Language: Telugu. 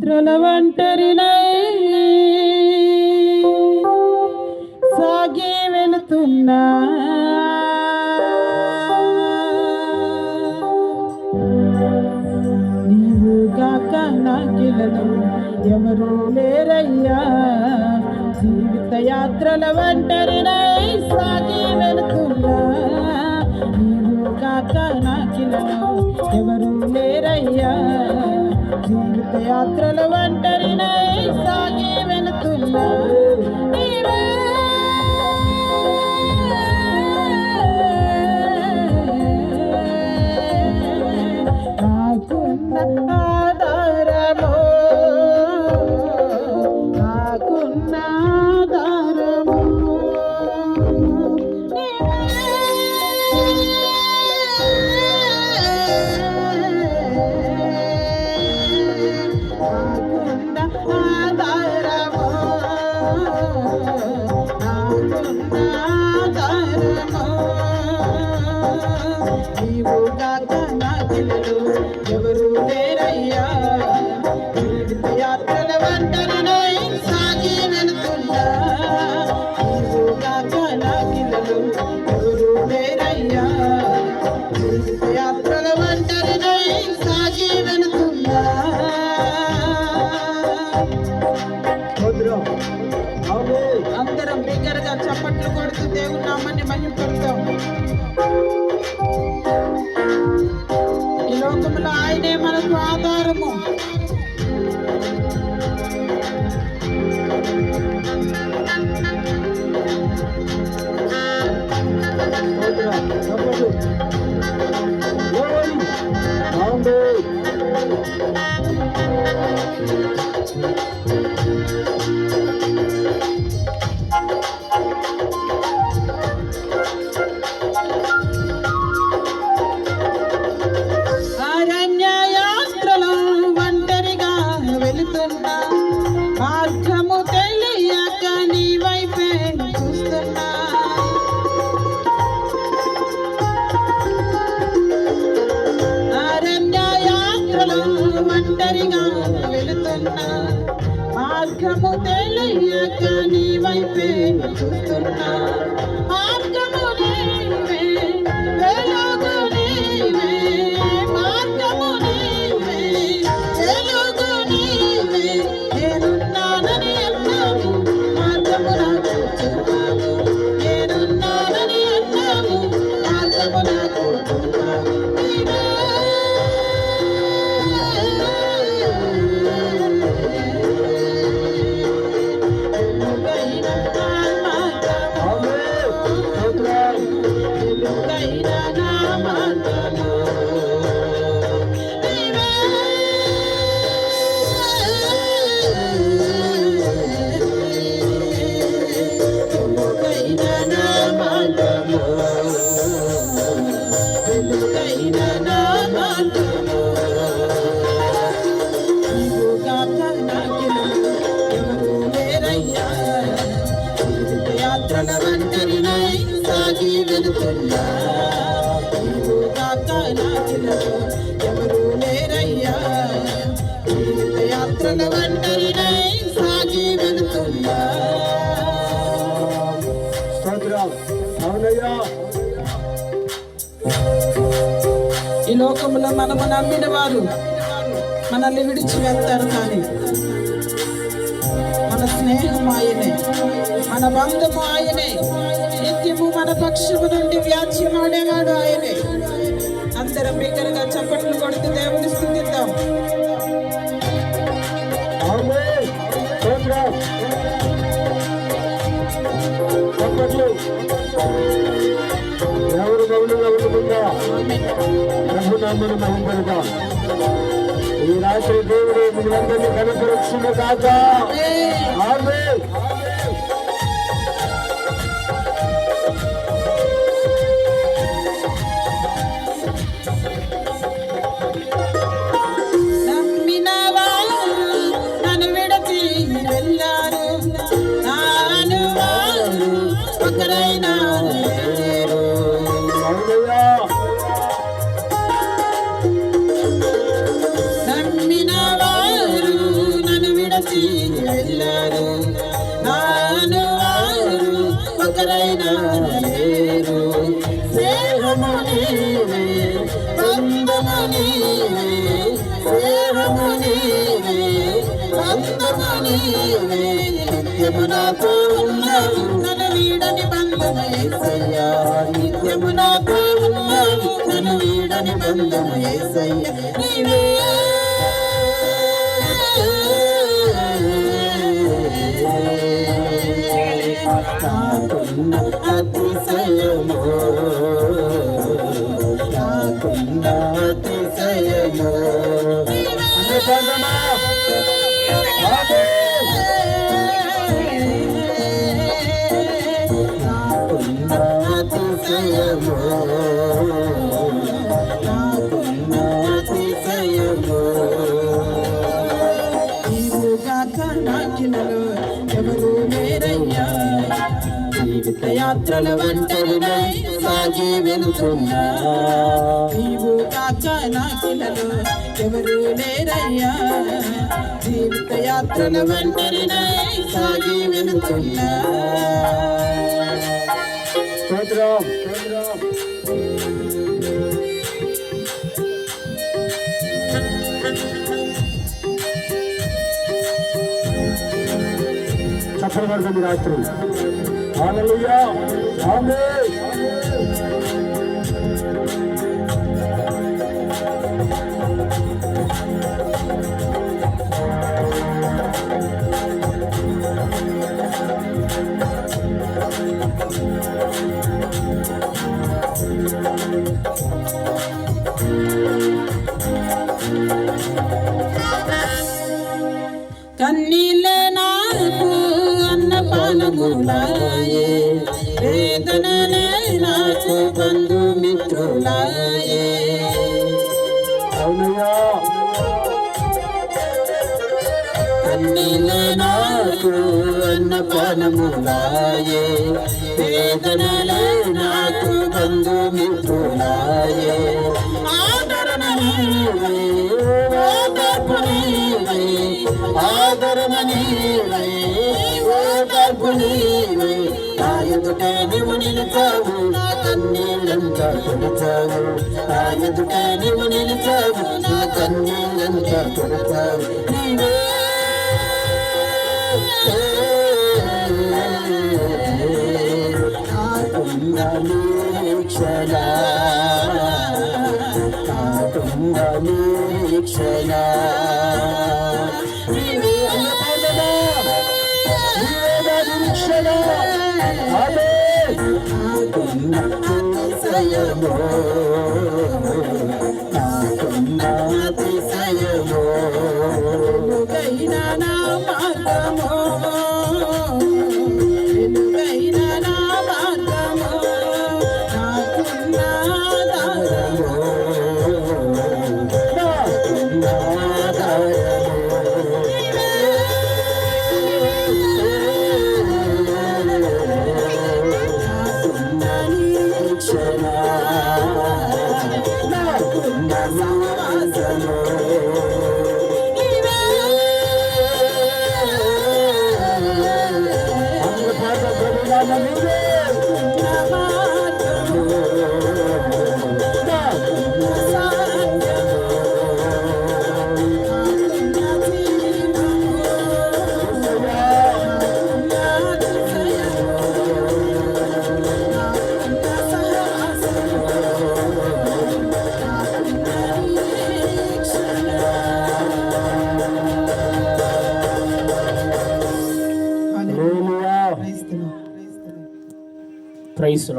త్రల ఒంటరినై సాగి వెళుతున్నా. నీవు గాక నాకిలను ఎవరు లేరయ్యా. జీవిత యాత్రల ఒంటరినై సాగి వెళుతున్నా. నీవు గాక నాకిలను ఎవరు లేరయ్యా. జీవిత యాత్రలు ఒంటరినై సాగి వెళుతున్నా నీవు నా పిల్లలు ఎవరు లేరయ్యా? తెలియక నీ వైపే చూస్తున్నా యాత్రల వంటరినై సాగి వెళుతున్నా నీవు కాక నాకెవరు ఎవరు లేరయ్యా జీవిత యాత్రల వంటరినై సాగి వెళుతున్నా స్తోత్రం. అవునయ్యా. ఈ లోకంలో మనము నమ్మిన వారు మనల్ని విడిచి వెళ్తారు కానీ స్నేహం ఆయనే మన బంధము ఆయనే నిత్యము మన పక్షము నుండి వ్యాజ్యమాడేవాడు ఆయనే. అందరం బిగ్గరగా చప్పట్లు కొడుతూ దేవుని స్థుతిద్దాం. ఎవరు ఉండకుండా ప్రభునామను మహింపడదాం ఈ రాత్రి దేవుడు మిమ్మల్ని కనపరచును కాక ఆమేన్. విడిచిన వారు నన్ను విడచి వెళ్ళారు. నాను వారు ఒకరైనా లేరు. సేవము నీవే అందము నీవే సేవము నీవే అందము నీవే. నిత్యము నాతో ఉన్నావు నన్ను వీడని బంధము ఏసయ్యా. నిత్యము నాతో ఉన్నావు నన్ను వీడని బంధము ఏసయ్యా. నీవే నాకున్న అతిశయము నాకున్న అతిశయము పాడమా యాత్రల ఒంటరినై సాగి వెళుతున్నా నీవు కాక నాకినలో ఎవరు లేరయ్యా జీవిత యాత్రల ఒంటరినై సాగి వెళుతున్నా స్తోత్రం స్తోత్రం చక్రవర్తి రాత్రి హల్లెలూయా అన్నపానములాయే వేదన నాకు బంధు మిత్రులాయే కన్నీళ్ళే నాకు అన్నపానములాయే వేదనలే నాకు బంధు మిత్రులాయే ఆదరణ నీవే, ఓదార్పు ఆదరణ నీవే, ఓదార్పు నీవే. నా నీవు నిలిచావు నా కన్నీళ్ళంతా తుడిచావు. నా నీవు నిలిచావు నా కన్నీళ్ళంతా తుడిచావు. నీవే క్షణ. నిరీక్షణ నా నిరీక్షణ. నాకున్న నాకున్న ప్రభునామ నీవే.